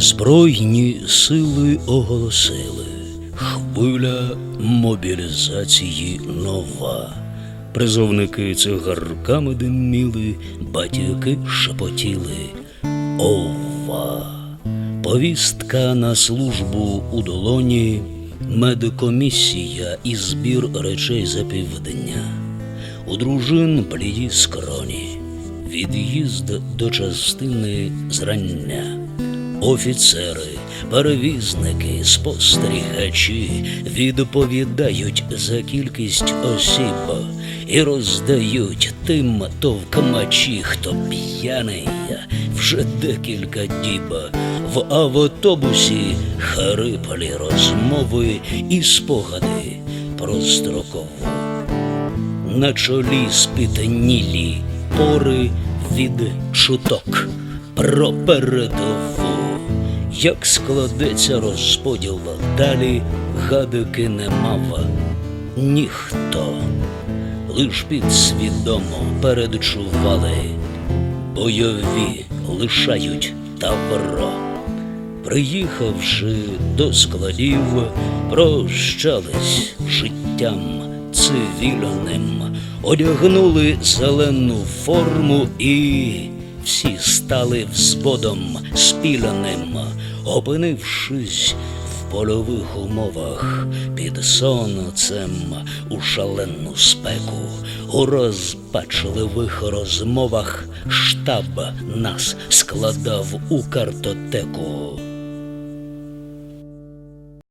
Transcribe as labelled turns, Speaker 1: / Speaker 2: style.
Speaker 1: Збройні сили оголосили. Хвиля мобілізації нова. Призовники цигарками диміли, батьки шепотіли. Ова. Повістка на службу у долоні, медкомісія і збір речей за півдня. У дружин бліді скроні, від'їзд до частини зрання. Офіцери, перевізники, спостерігачі відповідають за кількість осіб і роздають тим товкмачі, хто п'яний вже декілька діб. В автобусі хриплі розмови і спогади про строкову. На чолі спітнілі пори від чуток про передову. Як складеться розподіл далі, гадки не мав ніхто. Лиш підсвідомо передчували, бойові лишають тавро. Приїхавши до складів, прощались життям цивільним, одягнули зелену форму і всі стали взводом спіляним, опинившись в польових умовах під сонцем у шалену спеку, у розпачливих розмовах штаб нас складав у картотеку.